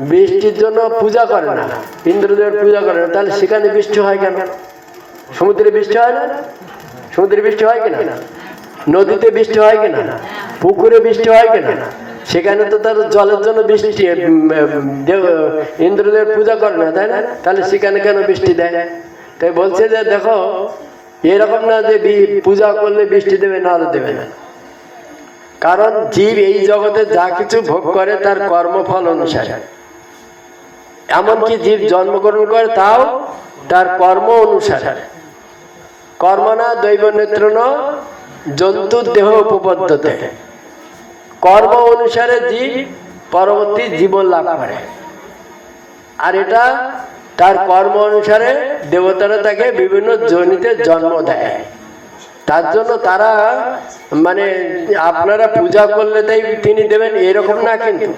বৃষ্টির জন্য পূজা করে না। ইন্দ্রদেবের পূজা করে না। তাহলে সেখানে বৃষ্টি হয় কেন? সমুদ্রে বৃষ্টি হয় না? সমুদ্রে বৃষ্টি হয় কিনা? নদীতে বৃষ্টি হয় কিনা? পুকুরে বৃষ্টি হয় কিনা? সেখানে তো তার জলের জন্য বৃষ্টি ইন্দ্রদেব পূজা করে না, তাই না? তাহলে সেখানে কেন বৃষ্টি দেয়? তাই বলছে যে, দেখো, এরকম না যে পূজা করলে বৃষ্টি দেবে, না দেবে না। কারণ জীব এই জগতে যা কিছু ভোগ করে, তার কর্মফল অনুসারে। এমনকি জীব জন্মগ্রহণ করে তাও তার কর্ম অনুসারে। কর্ম না দৈব নেত্র জন্তুর দেহ উপপদ্ধতে কর্ম অনুসারে জীব পরবর্তী জীবন লাভ করে। আর এটা তার কর্ম অনুসারে দেবতারা তাকে বিভিন্ন জনিতে জন্ম দেয়। তার জন্য তারা মানে আপনারা পূজা করলে তাই তিনি দেবেন, এরকম না কিন্তু।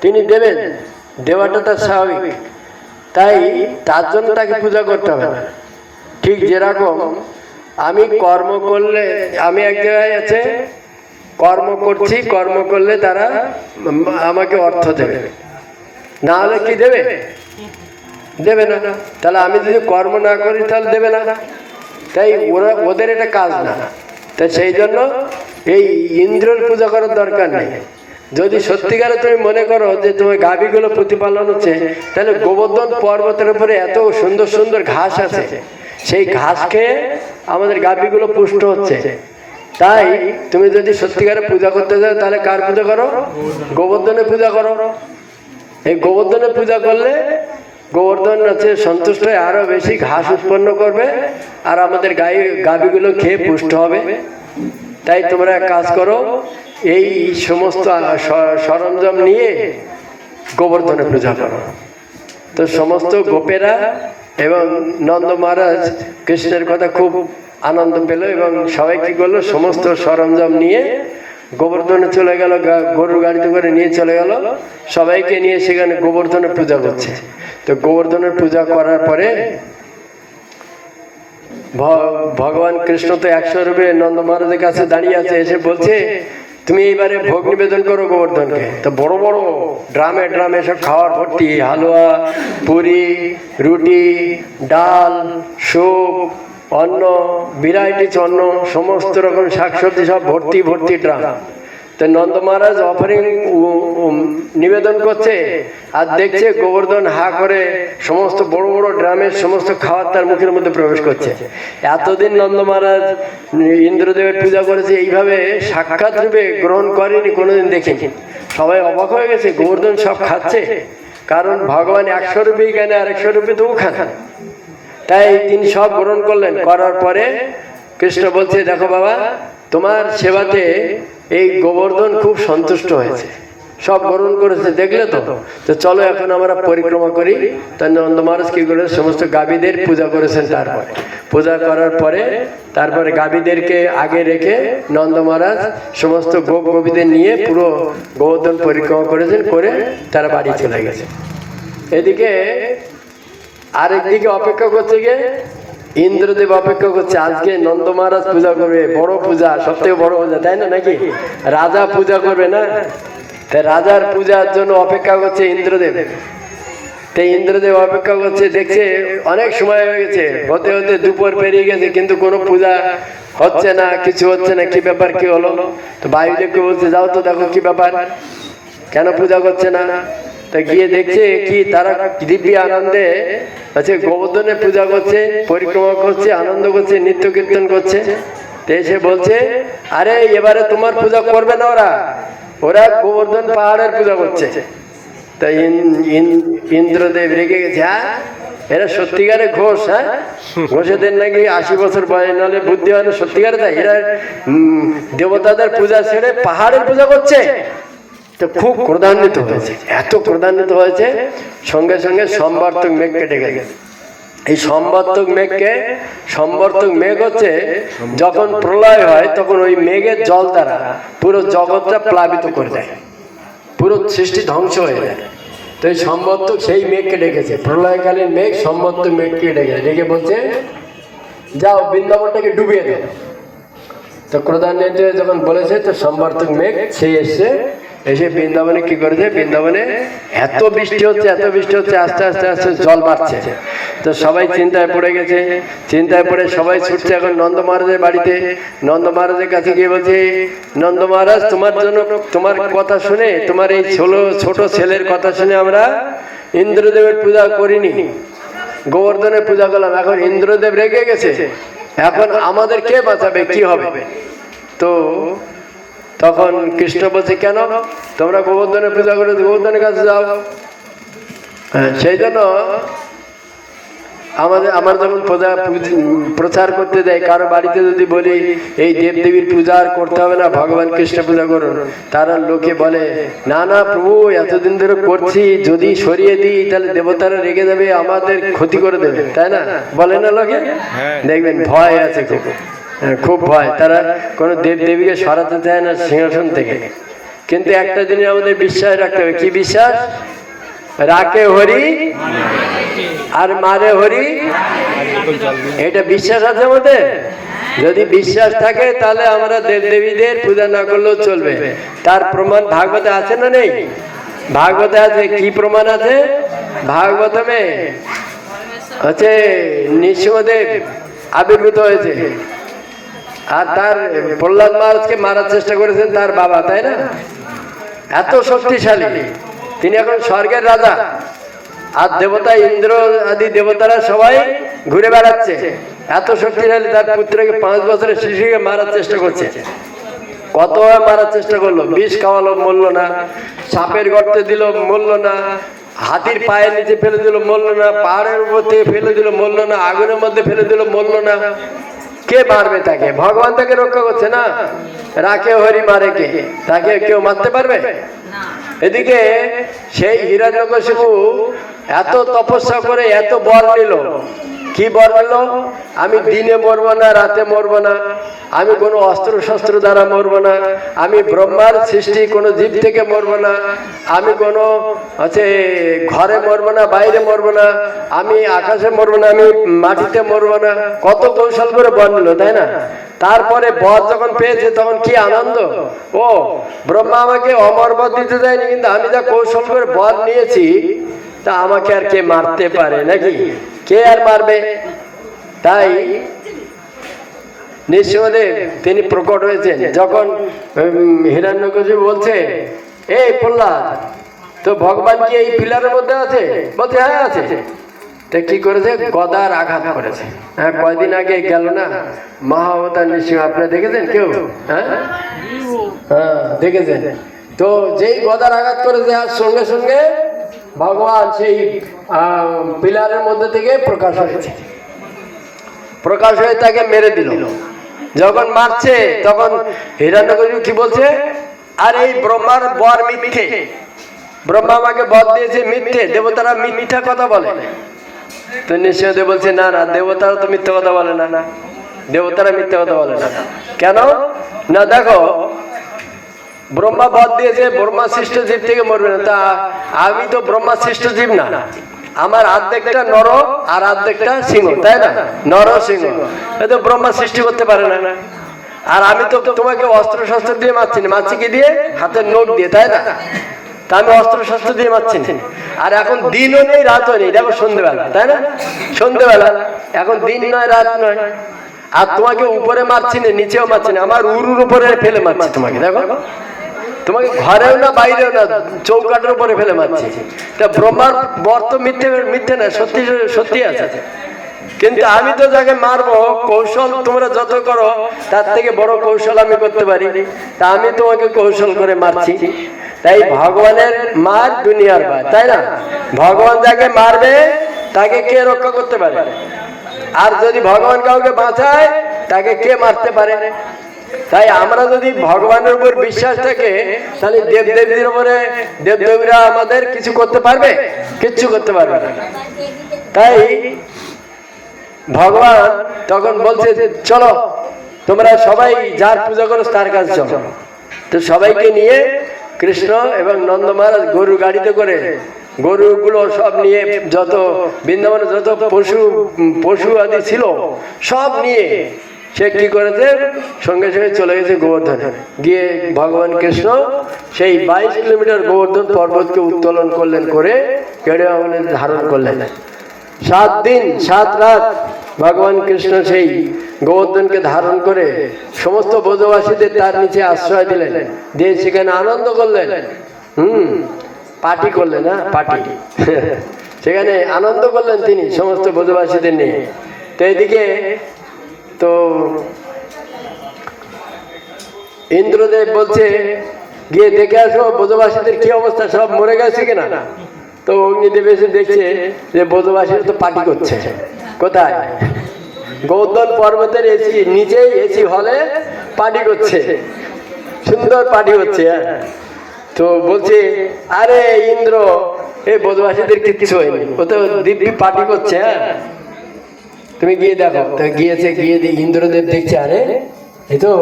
তিনি দেবেন। দেওয়াটা তার স্বাভাবিক। তাই তার জন্য তাকে পূজা করতে হবে ঠিক যেরকম আমি কর্ম করলে, আমি এক জায়গায় আছে, কর্ম করছি, কর্ম করলে তারা আমাকে অর্থ দেবে। না হলে কি দেবে? দেবে না। তাহলে আমি যদি কর্ম না করি, তাহলে দেবে না। তাই ওরা, ওদের এটা কাজ না। তাই সেই জন্য এই ইন্দ্রের পূজা করার দরকার নেই। যদি সত্যিকারে তুমি মনে করো যে তোমার গাভীগুলো প্রতিপালন হচ্ছে তাহলে গোবর্ধন পর্বতের উপরে এত সুন্দর সুন্দর ঘাস আছে। সেই ঘাস খেয়ে আমাদের গাভীগুলো পুষ্ট হচ্ছে। তাই তুমি যদি সত্যিকারে পূজা করতে চাও তাহলে কার পূজা করো? গোবর্ধনে পূজা করো। এই গোবর্ধনে পূজা করলে গোবর্ধন হচ্ছে সন্তুষ্ট হয়ে আরও বেশি ঘাস উৎপন্ন করবে আর আমাদের গাই গাভীগুলো খেয়ে পুষ্ট হবে। তাই তোমরা এক কাজ করো এই সমস্ত সরঞ্জাম নিয়ে গোবর্ধনে পূজা করো। তো সমস্ত গোপেরা এবং নন্দ মহারাজ কৃষ্ণের কথা খুব আনন্দ পেল এবং সবাই কি করল? সমস্ত সরঞ্জাম নিয়ে গোবর্ধনে চলে গেল গরুর গাড়িতে করে নিয়ে চলে গেল। সবাইকে নিয়ে সেখানে গোবর্ধনের পূজা করছে। তো গোবর্ধনের পূজা করার পরে ভগবান কৃষ্ণ তো একশো রূপে নন্দ মহারাজের কাছে দাঁড়িয়ে আছে, এসে বলছে তুমি এইবারে ভোগ নিবেদন করো গোবর্ধনকে। তো বড় বড় ড্রামে ড্রামে সব খাওয়ার ভর্তি, হালুয়া, পুরি, রুটি, ডাল, সুপ, অন্ন, ভ্যারাইটিস অন্ন, সমস্ত রকম শাকসবজি সব ভর্তি ভর্তি ড্রাম। তো নন্দ মহারাজ অফারিং নিবেদন করছে আর দেখছে গোবর্ধন হা করে সমস্ত বড় বড় ড্রামের সমস্ত খাবার তার মুখের মধ্যে প্রবেশ করছে। এতদিন নন্দ মহারাজ ইন্দ্রদেবের পূজা করেছে, এইভাবে সাক্ষাৎ রূপে গ্রহণ করেনি, কোনোদিন দেখিনি। সবাই অবাক হয়ে গেছে, গোবর্ধন সব খাচ্ছে। কারণ ভগবান একশো রুপি কেন আর একশো রুপি তো খান। তাই তিনি সব গ্রহণ করলেন। করার পরে কৃষ্ণ বলছে, দেখো বাবা তোমার সেবাতে এই গোবর্ধন খুব সন্তুষ্ট হয়েছে। সব গ্রহণ করেছে দেখলে তো? তো? চলো এখন আমরা পরিক্রমা করি। তাই নন্দ মহারাজ কি করে? সমস্ত গাভীদের পূজা করেছেন তারপরে। পূজা করার পরে তারপরে গাভীদেরকে আগে রেখে নন্দ মহারাজ সমস্ত গোপ গোপীদের নিয়ে পুরো গোবর্ধন পরিক্রমা করেছেন করে তারা বাড়ি চলে গেছে। এদিকে আরেকদিকে অপেক্ষা করছে গিয়ে ইন্দ্রদেব অপেক্ষা করছে, আজকে নন্দ মহারাজ পূজা করবে, বড় পূজা সব থেকে বড় পূজা, তাই না নাকি? রাজা পূজা করবে না? রাজার পূজার জন্য অপেক্ষা করছে ইন্দ্রদেব। তাই ইন্দ্রদেব অপেক্ষা করছে, দেখছে অনেক সময় হয়ে গেছে, হতে হতে দুপুর পেরিয়ে গেছে, কিন্তু কোনো পূজা হচ্ছে না, কিছু হচ্ছে না, কি ব্যাপার, কি হলো? তো বায়ুদেবকে বলছে, যাও তো দেখো কি ব্যাপার, কেন পূজা করছে না? তা গিয়ে দেখছে কি তারা দিব্যি আনন্দে আছে গোবর্ধনে পূজা করছে পরিক্রমা করছে আনন্দ করছে নৃত্য কীর্তন করছে। এসে বলছে আরে এবারে তোমার পূজা করবে না ওরা? ওরা গোবর্ধন পাহাড়ের পূজা করছে। তা ইন- ইন- ইন্দ্রদেব রেগে গেছে হ্যাঁ এরা সত্যিকারে ঘোষ হ্যাঁ? ঘোষেদের নাকি আশি বছর বয়স নাহলে বুদ্ধি হয় না সত্যিকারে তাই এরা দেবতাদের পূজা ছেড়ে পাহাড়ের পূজা করছে। তো খুব ক্রোধান্বিত হয়েছে। এত ক্রোধান্বিত হয়েছে, সঙ্গে সঙ্গে সম্বর্তক মেঘ কেটে গেছে এই সম্বর্তক মেঘকে, সম্বর্তক মেঘ হচ্ছে যখন প্রলয় হয়, তখন ওই মেঘের জল দ্বারা পুরো জগৎটা প্লাবিত করে দেয়। পুরো সৃষ্টি ধ্বংস হয়ে যায়। তো এই সম্বর্তক সেই মেঘকে ডেকেছে প্রলয়কালীন মেঘ সম্বর্তক মেঘকে ডেকেছে ডেকে বলছে, যাও, বৃন্দাবনটাকে ডুবিয়ে দাও। তো ক্রোধান্বিত যখন বলেছে, তো সম্বর্তক মেঘ সেই এসছে এসে বৃন্দাবনে কি করেছে বৃন্দাবনে এত বৃষ্টি হচ্ছে, এত বৃষ্টি হচ্ছে, আস্তে আস্তে আস্তে জল বাড়ছে। তো সবাই চিন্তায় পড়ে গেছে, চিন্তায় পড়ে সবাই ছুটছে এখন নন্দ মহারাজের বাড়িতে। নন্দ মহারাজের কাছে গিয়ে বলছে, নন্দ মহারাজ, তোমার জন্য তোমার কথা শুনে, তোমার এই ছোট ছোট ছেলের কথা শুনে আমরা ইন্দ্রদেবের পূজা করিনি। গোবর্ধনের পূজা করলাম, এখন ইন্দ্রদেব রেগে গেছে। এখন আমাদের কে বাঁচাবে, কি হবে? তো তখন কৃষ্ণ বলছে কেন? তোমরা গোবর্ধনের পূজা করে গোবর্ধনের কাছে যাও। হ্যাঁ, সেই জন্য আমাদের আমার যখন পূজা প্রচার করতে দেয় কারও বাড়িতে যদি বলি এই দেবদেবীর পূজা আর করতে হবে না ভগবান কৃষ্ণ পূজা করুন। তারা লোকে বলে না না প্রভু এতদিন ধরে করছি যদি সরিয়ে দিই তাহলে দেবতারা রেগে যাবে আমাদের ক্ষতি করে দেবে। তাই না? বলে না লোকে? দেখবেন ভয় আছে খুব। হ্যাঁ, খুব ভয়। তারা কোনো দেব দেবীকে সরাতে চায় না সিংহাসন থেকে। কিন্তু একটা জিনিস আমাদের বিশ্বাস রাখতে হবে। কি বিশ্বাস? রাকে হরি আর মারে হরি। এটা বিশ্বাস আছে আমাদের? যদি বিশ্বাস থাকে, তাহলে আমরা দেব দেবীদের পূজা না করলেও চলবে। তার প্রমাণ ভাগবতে আছে না নেই? ভাগবতে আছে। কি প্রমাণ আছে? ভাগবতমে হচ্ছে নৃসিংহদেব আবির্ভূত হয়েছে। আর তার প্রহ্লাদ মহারাজকে মারার চেষ্টা করেছেন তার বাবা, তাই না? এত শক্তিশালী। তিনি এখন স্বর্গের রাজা। আর দেবতা ইন্দ্র আদি দেবতারা সবাই ঘুরে বেড়াচ্ছে। এত শক্তিশালী তার পুত্রকে পাঁচ বছরের শিশুকে মারার চেষ্টা করছে। কত মারার চেষ্টা করল? বিষ খাওয়ালো, মরল না। সাপের গর্তে দিল, মরল না। হাতির পায়ের নিচে ফেলে দিল, মরল না। পাহাড়ের উপর থেকে ফেলে দিল, মরল না। আগুনের মধ্যে ফেলে দিল, মরল না। কে মারবে তাকে? ভগবান তাকে রক্ষা করছে না? রাখে হরি মারে কে? তাকে কেউ মারতে পারবে? এদিকে সেই হিরণ্যকশিপু এত তপস্যা করে এত বর নিল। কি বর নিল আমি দিনে মরবো না, রাতে মরবো না। আমি কোনো অস্ত্র শস্ত্র দ্বারা মরবো না। আমি ব্রহ্মার সৃষ্টি, কোনো জীব থেকে মরবো না। আমি কোনো হচ্ছে ঘরে মরবো না, বাইরে মরবো না। আমি আকাশে মরবো না, আমি মাটিতে মরবো না। কত কৌশল করে বর নিল, তাই না? তারপরে বর যখন পেয়েছে, তখন কি আনন্দ? ও, ব্রহ্মা আমাকে অমর বর দিতে দেয়নি, কিন্তু আমি যা কৌশল করে বর নিয়েছি, তা আমাকে আর কে মারতে পারে, নাকি? কে আর মারবে? তাই নৃসিংহদেব তিনি প্রকট হয়েছেন। যখন হিরণ্যকশিপু বলছে এই প্রহ্লাদ, তো ভগবান কি এই পিলারের মধ্যে আছে? বলছে হ্যাঁ আছে। কি করেছে? গদার আঘাত করেছে। হ্যাঁ কয়দিন আগে গেল না? মহাবতার নৃসিংহ আপনারা দেখেছেন কেউ? হ্যাঁ? হ্যাঁ দেখেছেন। তো যেই গদার আঘাত করেছে, আর সঙ্গে সঙ্গে ভগবান সেই পিলারের মধ্যে থেকে প্রকাশ হয়েছে। প্রকাশ হয়ে তাকে মেরে দিল। যখন মারছে, তখন হিরণ্যকশিপু কি বলছে? আর এই ব্রহ্মার বর মিথ্যে। ব্রহ্মা আমাকে বর দিয়েছে মিথ্যে, দেবতারা মিথ্যা কথা বলে। তো নিশ্চয়দেব বলছে, না না, দেবতারা তো মিথ্যা কথা বলে না না। দেবতারা মিথ্যা কথা বলে না। কেন? না, দেখো ব্রহ্মা বধ দিয়েছে ব্রহ্মা সৃষ্ট জীব থেকে মরবে না, তা আমি তো ব্রহ্মা সৃষ্ট জীব না। আমার অর্ধেকটা নর আর অর্ধেকটা সিংহ, তাই না? নর, সিংহ। তো ব্রহ্মা সৃষ্টি করতে পারে না। আর আমি তো তোমাকে অস্ত্র শস্ত্র দিয়ে মারছি না। মারছি কি দিয়ে? হাতের নোট দিয়ে, তাই না? তা আমি অস্ত্র শস্ত্র দিয়ে মারছি আর এখন দিনও নেই, রাতও নেই। দেখো সন্ধ্যেবেলা তাই না? সন্ধ্যেবেলা এখন দিন নয়, রাত নয়। আর তোমাকে উপরে মারছি না, নিচেও মারছি না। আমার উরুর উপরে ফেলে মারছি তোমাকে, দেখো। তোমাকে ঘরেও না বাইরেও না চৌকাটের উপরে ফেলে মারছে। তা ব্রহ্মার বর তো মিথ্যে মিথ্যে না, সত্যি সত্যি আছে। কিন্তু আমি তো যাকে মারবো, কৌশল তোমরা যত করো, তার থেকে বড় কৌশল আমি করতে পারি। তা আমি তোমাকে কৌশল করে মারছি। তাই ভগবানের মার দুনিয়ার বার, তাই না? ভগবান যাকে মারবে, তাকে কে রক্ষা করতে পারে? আর যদি ভগবান কাউকে বাঁচায়, তাকে কে মারতে পারে? তাই আমরা যদি ভগবানের উপর বিশ্বাস থাকে, তাহলে দেব দেবীর উপরে দেব দেবীরা আমাদের কিছু করতে পারবে? কিচ্ছু করতে পারবে না। তাই ভগবান তখন বলছে যে চলো, তোমরা সবাই যার পূজা করো, তার কাছে চলো। তো সবাইকে নিয়ে কৃষ্ণ এবং নন্দ মহারাজ গরু গাড়িতে করে, গরুগুলো সব নিয়ে যত বৃন্দাবনে যত পশু পশু আদি ছিল, সব নিয়ে সে কি করেছে? সঙ্গে সঙ্গে চলে গেছে গোবর্ধন। গিয়ে ভগবান কৃষ্ণ সেই বাইশ কিলোমিটার গোবর্ধন পর্বতকে উত্তোলন করলেন করে কেড়ে আঙুলে ধারণ করলেন। সাত দিন, সাত রাত ভগবান কৃষ্ণ সেই গোবর্ধনকে ধারণ করে সমস্ত ব্রজবাসীদের তার নিচে আশ্রয় দিলেন। দিয়ে সেখানে আনন্দ করলেন। হুম, পার্টি করলেন না পার্টি। সেখানে আনন্দ করলেন তিনি সমস্ত ব্রজবাসীদের নিয়ে। তো এদিকে তো ইন্দ্রদেব বলছে, গিয়ে দেখে আসো ব্রজবাসীদের কি অবস্থা, সব মরে গেছে কিনা? তো অগ্নিদেব এসে দেখছে যে ব্রজবাসীরা তো পার্টি করছে। কোথায়? গৌতম পর্বতের এসি, নিচেই এসি হলে পার্টি করছে। সুন্দর পার্টি হচ্ছে হ্যাঁ। তো বলছে, আরে ইন্দ্র এই ব্রজবাসীদের কিচ্ছু হয়নি? ও তো দিব্যি পার্টি করছে হ্যাঁ। তুমি গিয়ে দেখো। তো গিয়েছে গিয়ে ইন্দ্রদেব দেখছে আরে এই তো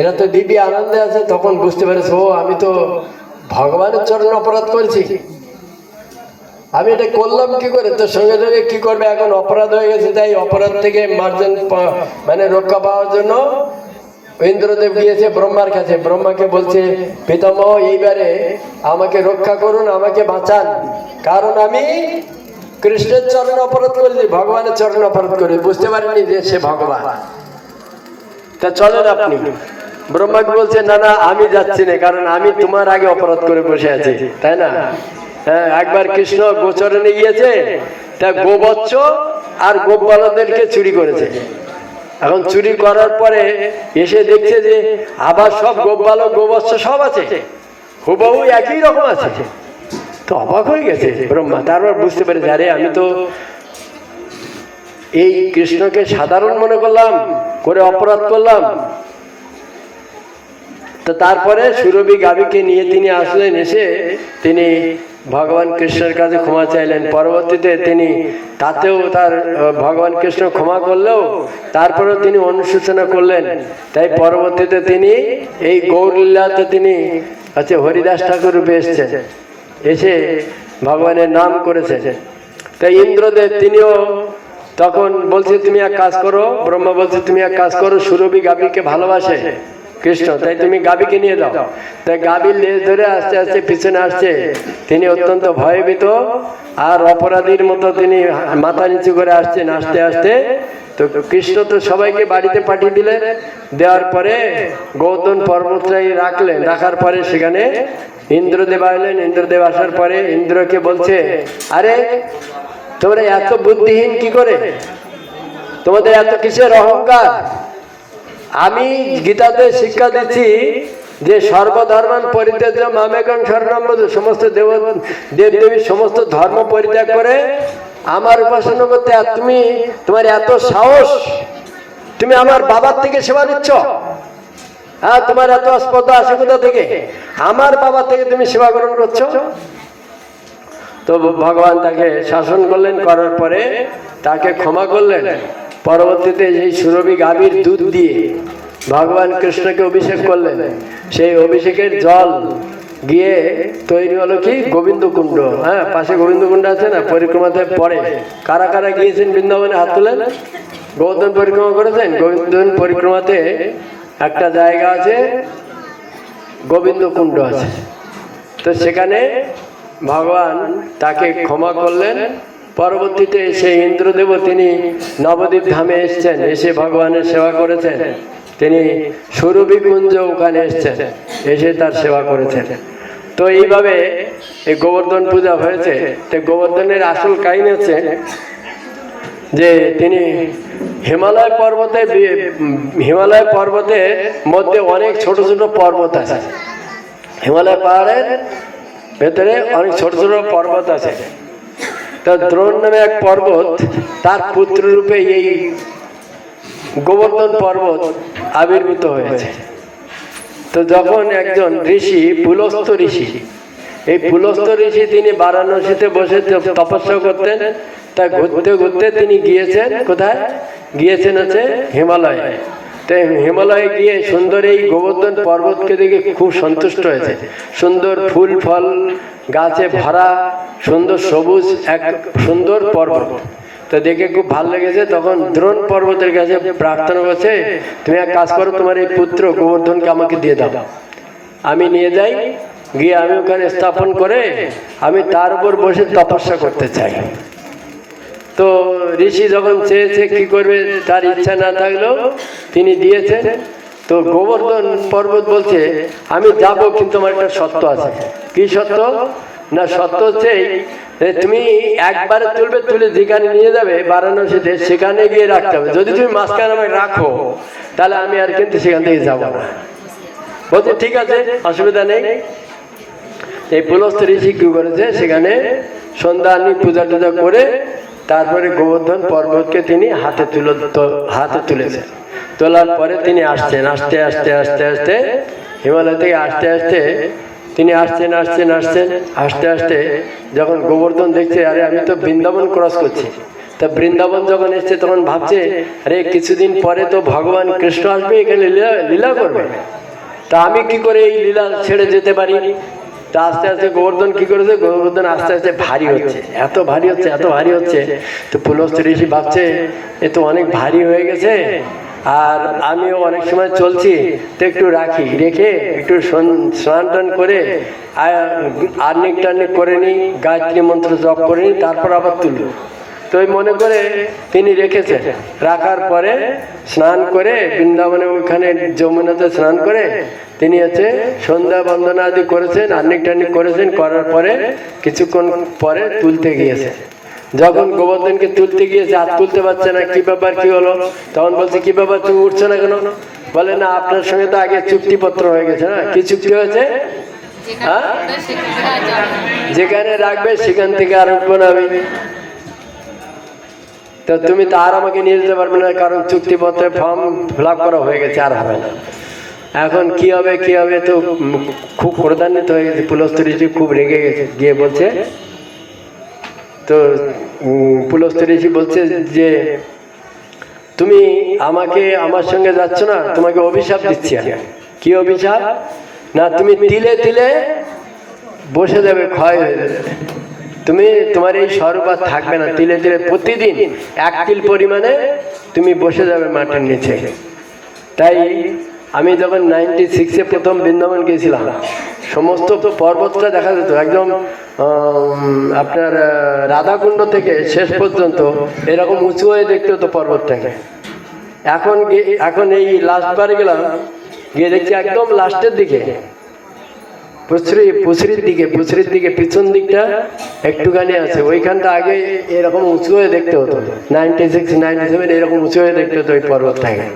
এরা তো দিব্যি আনন্দে আছে তখন বুঝতে পেরেছে ও আমি তো ভগবানের চরণ অপরাধ করেছি। আমি এটা করলাম কি করে? তো সঙ্গে সঙ্গে কি করবে? এখন অপরাধ হয়ে গেছে তাই অপরাধ থেকে মার্জন মানে রক্ষা পাওয়ার জন্য ইন্দ্রদেব গিয়েছে ব্রহ্মার কাছে। ব্রহ্মাকে বলছে পিতামহ এইবারে আমাকে রক্ষা করুন আমাকে বাঁচান। কারণ আমি কৃষ্ণের চরণ অপরাধ করেছি ভগবানের চরণ অপরাধ করে বুঝতে পারিনি যে সে ভগবান। তা চলেন আপনি। ব্রহ্মাকে বলছে, না না, আমি যাচ্ছি না, কারণ আমি তোমার আগে অপরাধ করে বসে আছি। তাই না? হ্যাঁ একবার কৃষ্ণ গোচরণে গিয়েছে, তা গোবচ্চ আর গোপালদেরকে চুরি করেছে। এখন চুরি করার পরে এসে দেখছে যে আবার সব গোপালক গোবচ্চ সব আছে। হুবহু একই রকম আছে। তো অবাক হয়ে গেছে। ব্রহ্মা, তারপর বুঝতে পেরেছে, আরে, আমি তো এই কৃষ্ণকে সাধারণ মনে করলাম, করে অপরাধ করলাম। তো তারপরে সুরভি গাভীকে নিয়ে তিনি আসলেন, এসে তিনি ভগবান কৃষ্ণের কাছে ক্ষমা চাইলেন। পরবর্তীতে তিনি তাতেও তার ভগবান কৃষ্ণ ক্ষমা করলেও তারপরেও তিনি অনুশোচনা করলেন। তাই পরবর্তীতে তিনি এই গৌরলীলাতে তিনি আছে হরিদাস ঠাকুর রূপে এসছেন। এসে ভগবানের নাম করেছে। তাই ইন্দ্রদেব তিনিও তখন বলছে, তুমি এক কাজ করো। ব্রহ্মা বলছে, তুমি এক কাজ করো, সুরভি গাভীকে ভালোবাসে কৃষ্ণ। তাই তুমি গাভীকে নিয়ে দাও তাই গাভীর লেজ ধরে আস্তে আস্তে পিছনে আসছে। তিনি অত্যন্ত ভয়ভীত, আর অপরাধীর মতো তিনি মাথা নিচু করে আসছেন, আস্তে আস্তে তো কৃষ্ণ তো সবাইকে বাড়িতে পাঠিয়ে দিলেন। দেওয়ার পরে গৌতম পর্বতটাই রাখলেন। রাখার পরে সেখানে ইন্দ্রদেব আসলেন ইন্দ্রদেব আসার পরে ইন্দ্রকে বলছে, আরে, তোমরা এত বুদ্ধিহীন কি করে? তোমাদের এত কিসের অহংকার? আমি গীতাতে শিক্ষা দিচ্ছি যে শরণম বধূ। সমস্ত দেব দেব দেবীর সমস্ত ধর্ম পরিত্যাগ করে আমার উপাসনা করতে তুমি তোমার এত সাহস, তুমি আমার বাবার থেকে সেবা দিচ্ছ হ্যাঁ তোমার এত স্পর্ধা আসে কোথা থেকে? আমার বাবা থেকে তুমি সেবা গ্রহণ করছ? তো ভগবান তাকে শাসন করলেন, করার পরে তাকে ক্ষমা করলেন। পরবর্তীতে সেই সুরভি গাভীর দুধ দিয়ে ভগবান কৃষ্ণকে অভিষেক করলেন। সেই অভিষেকের জল গিয়ে তৈরি হলো কি? গোবিন্দ কুণ্ড হ্যাঁ পাশে গোবিন্দ কুণ্ড আছে না? পরিক্রমাতে পরে কারা কারা গিয়েছেন বৃন্দাবনে হাত তুলেন? গৌতম পরিক্রমা করেছেন? গোবিন্দন পরিক্রমাতে একটা জায়গা আছে গোবিন্দ কুণ্ড আছে। তো সেখানে ভগবান তাকে ক্ষমা করলেন। পরবর্তীতে সেই ইন্দ্রদেব তিনি নবদ্বীপ ধামে এসছেন, এসে ভগবানের সেবা করেছেন। তিনি সুরভি কুঞ্জ ওখানে এসছেন, এসে তার সেবা করেছেন। তো এইভাবে এই গোবর্ধন পূজা হয়েছে। তো গোবর্ধনের আসল কাহিনী হচ্ছে যে তিনি হিমালয় পর্বতে হিমালয় পর্বতের মধ্যে অনেক ছোট ছোট পর্বত আছে। হিমালয় পাহাড়ের ভেতরে অনেক ছোট ছোট পর্বত আছে। তা দ্রোণ নামে এক পর্বত, তার পুত্র রূপে এই গোবর্ধন পর্বত আবির্ভূত হয়েছে। তো যখন একজন ঋষি, পুলস্ত ঋষি, এই পুলস্ত ঋষি তিনি বারাণসীতে বসে তপস্যা করতেন, তা ঘুরতে ঘুরতে তিনি গিয়েছেন কোথায়? গিয়েছেন হচ্ছে হিমালয়ে। তো হিমালয়ে গিয়ে সুন্দর এই গোবর্ধন পর্বতকে দেখে খুব সন্তুষ্ট হয়েছে। সুন্দর ফুল, ফল, গাছে ভরা, সুন্দর সবুজ, এক সুন্দর পর্বত। তো দেখে খুব ভালো লেগেছে। তখন দ্রোণ পর্বতের কাছে প্রার্থনা করছে, তুমি এক কাজ করো, তোমার এই পুত্র গোবর্ধনকে আমাকে দিয়ে দাও। আমি নিয়ে যাই, গিয়ে আমি ওখানে স্থাপন করে আমি তার উপর বসে তপস্যা করতে চাই। তো ঋষি যখন চেয়েছে কি করবে, তার ইচ্ছা না থাকলেও তিনি দিয়েছেন। তো গোবর্ধন পর্বত বলছে, আমি যাব, কিন্তু আমার একটা সত্য আছে। কি সত্য? না, সত্য হচ্ছে তুমি তুলবে, তুলে যেখানে নিয়ে যাবে বারাণসীতে সেখানে গিয়ে রাখতে হবে। যদি তুমি মাঝখানে রাখো, তাহলে আমি আর কিন্তু সেখান থেকে যাব না। বলছে, ঠিক আছে, অসুবিধা নেই। এই পুলস্ত ঋষি কি করেছে, সেখানে সন্ধ্যা পূজা টুজা করে, তারপরে গোবর্ধন পর্বতকে তিনি হাতে তুলে হাতে তুলেছেন তোলার পরে তিনি আসছেন, আসতে আসতে আসতে আসতে, হিমালয় থেকে আসতে আসতে তিনি আসছেন আসছেন আসছেন, আসতে আসতে যখন গোবর্ধন দেখছে, আরে আমি তো বৃন্দাবন ক্রস করছি। তা বৃন্দাবন যখন এসছে, তখন ভাবছে, আরে কিছুদিন পরে তো ভগবান কৃষ্ণ আসবে, এখানে লীলা লীলা করবে। তা আমি কি করে এই লীলা ছেড়ে যেতে পারি? তা আস্তে আস্তে গোবর্ধন কি করেছে? গোবর্ধন আস্তে আস্তে ভারী হচ্ছে। এত ভারী হচ্ছে, এত ভারী হচ্ছে। তো পুলস্ত ঋষি ভাবছে, এ তো অনেক ভারী হয়ে গেছে। আর আমিও অনেক সময় চলছি, তো একটু রাখি, রেখে একটু স্নান টান করে আর্নিক টার্নিক করে নিই, গায়ত্রী মন্ত্র জপ করে নিই, তারপর আবার তুলব। তো মনে করে তিনি রেখেছেন। রাখার পরে স্নান করে বৃন্দাবনে ওইখানে যমুনাতে স্নান করে তিনি হচ্ছে সন্ধ্যা বন্দনা আদি করেছেন আর্নিক টার্নিক করেছেন, করার পরে কিছুক্ষণ পরে তুলতে গিয়েছে যখন গোবর্ধনকে তুলতে গিয়েছে আর তুলতে পারছে না কি ব্যাপার কি হলো? তখন বলছে কি ব্যাপার তুমি উঠছো না কেন? বলে না আপনার সঙ্গে তো আগে চুক্তিপত্র হয়ে গেছে না? কি চুক্তি হয়েছে? হ্যাঁ? যেখানে রাখবে সেখান থেকে আর উঠবো না আমি। তো তুমি তো আর আমাকে নিয়ে যেতে পারবে না কারণ চুক্তিপত্রে ফর্ম ফিল করা হয়ে গেছে আর হবে না। এখন কি হবে কি হবে তো খুব প্রধান্বিত হয়ে গেছে পুলস্তরিজি খুব রেগে গেছে গিয়ে বলছে তো উম, পুলস্তরিজি বলছে যে তুমি আমাকে আমার সঙ্গে যাচ্ছ না তোমাকে অভিশাপ দিচ্ছি কি অভিশাপ? না তুমি তিলে তিলে বসে যাবে ক্ষয় হয়ে যাবে। তুমি তোমার এই স্বরূপ আর থাকবে না তিলে তিলে প্রতিদিন এক তিল পরিমাণে তুমি বসে যাবে মাটির নিচে। তাই আমি যখন নাইনটি সিক্সে প্রথম বৃন্দাবন গিয়েছিলাম, সমস্ত পর্বতটা দেখা যেত। একদম আপনার রাধাকুণ্ড থেকে শেষ পর্যন্ত এরকম উঁচু হয়ে দেখতে হতো পর্বতটাকে। এখন এখন এই লাস্ট বারে গেলাম, গিয়ে দেখছি একদম লাস্টের দিকে। পুছরি, পুছরির দিকে পুছরির দিকে, পিছন দিকটা একটুখানি আছে। ওইখানটা আগে এরকম উঁচু হয়ে দেখতে হতো। নাইনটি সিক্স নাইনটি সেভেন এরকম উঁচু হয়ে দেখতে হতো ওই পর্বতটাকে।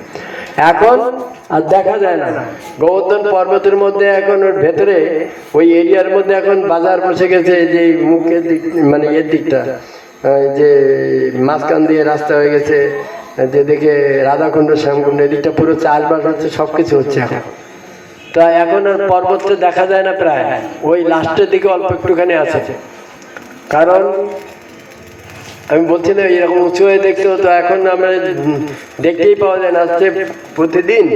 এখন আর দেখা যায় না। গোবর্ধন পর্বতের মধ্যে এখন ওর ভেতরে, ওই এরিয়ার মধ্যে এখন বাজার বসে গেছে যে মুখের দিক মানে এর দিকটা যে মাঝখান দিয়ে রাস্তা হয়ে গেছে, যে দেখে রাধাকুণ্ড, শ্যামকুণ্ড, এদিকটা পুরো চাষবাস হচ্ছে সব কিছু হচ্ছে এখন। তা এখন আর পর্বতটা দেখা যায় না প্রায়, ওই লাস্টের দিকে অল্প একটুখানি আছে। কারণ আমি বলছি না এরকম উঁচু হয়ে দেখতে হতো এখন আমরা দেখতেই পাওয়া যায় না আজকে প্রতিদিন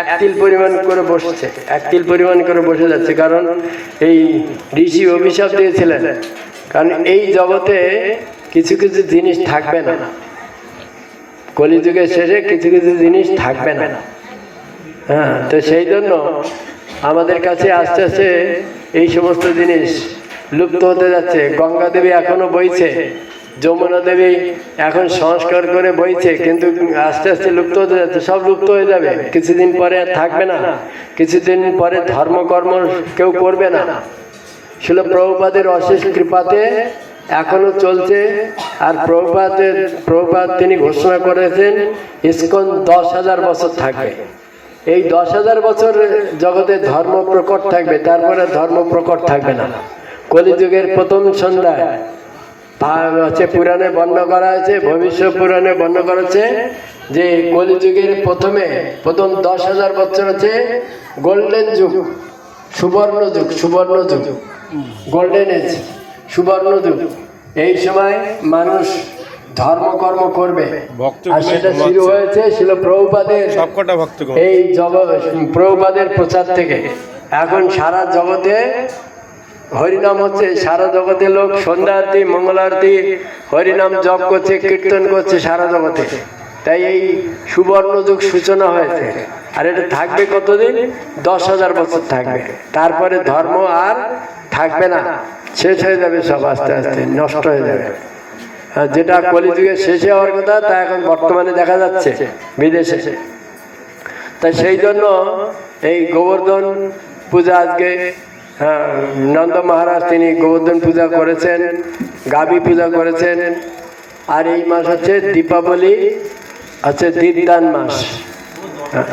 এক তিল পরিমাণ করে বসছে, এক তিল পরিমাণ করে বসে যাচ্ছে, কারণ এই ঋষি অভিশাপ দিয়েছিলেন। কারণ এই জগতে কিছু কিছু জিনিস থাকবে না। কলিযুগের শেষে কিছু কিছু জিনিস থাকবে না। হ্যাঁ তো সেই জন্য আমাদের কাছে আস্তে আস্তে এই সমস্ত জিনিস লুপ্ত হতে যাচ্ছে। গঙ্গা দেবী এখনও বইছে যমুনা দেবী এখন সংস্কার করে বইছে, কিন্তু আস্তে আস্তে লুপ্ত হতে যাচ্ছে, সব লুপ্ত হয়ে যাবে। কিছুদিন পরে আর থাকবে না। কিছুদিন পরে ধর্মকর্ম কেউ করবে না। ছিল প্রভুপাদের অশেষ কৃপাতে এখনও চলছে, আর প্রভুপাদের, প্রভুপাদ তিনি ঘোষণা করেছেন, ইস্কন দশ হাজার বছর থাকবে এই দশ হাজার বছর জগতে ধর্ম প্রকট থাকবে, তারপরে ধর্ম প্রকট থাকবে না। কলিযুগের প্রথম সন্ধ্যায় হচ্ছে পুরাণে বর্ণনা করা হয়েছে ভবিষ্য পুরাণে বর্ণনা করা হচ্ছে যে কলিযুগের প্রথমে প্রথম দশ হাজার বছর হচ্ছে গোল্ডেন যুগ সুবর্ণ যুগ সুবর্ণ যুগ গোল্ডেন এজ সুবর্ণ যুগ। এই সময় মানুষ ধর্মকর্ম করবে। আর সেটা শুরু হয়েছে ছিল প্রভুপাদের এই জগৎ প্রভুপাদের প্রচার থেকে। এখন সারা জগতে হরিনাম হচ্ছে সারা জগতে লোক সন্ধ্যা আরতি মঙ্গল আরতি হরিনাম জপ করছে, কীর্তন করছে সারা জগতে তাই এই সুবর্ণ যুগ সূচনা হয়েছে। আর এটা থাকবে কতদিন? দশ হাজার বছর থাকবে। তারপরে ধর্ম আর থাকবে না। শেষ হয়ে যাবে সব আস্তে আস্তে, নষ্ট হয়ে যাবে। যেটা কলিযুগে শেষে হওয়ার কথা, তা এখন বর্তমানে দেখা যাচ্ছে বিদেশে। তাই সেই জন্য এই গোবর্ধন পূজা আজকে নন্দ মহারাজ তিনি গোবর্ধন পূজা করেছেন গাবি পূজা করেছেন আর এই মাস হচ্ছে দীপাবলি হচ্ছে দীপদান মাস। হ্যাঁ,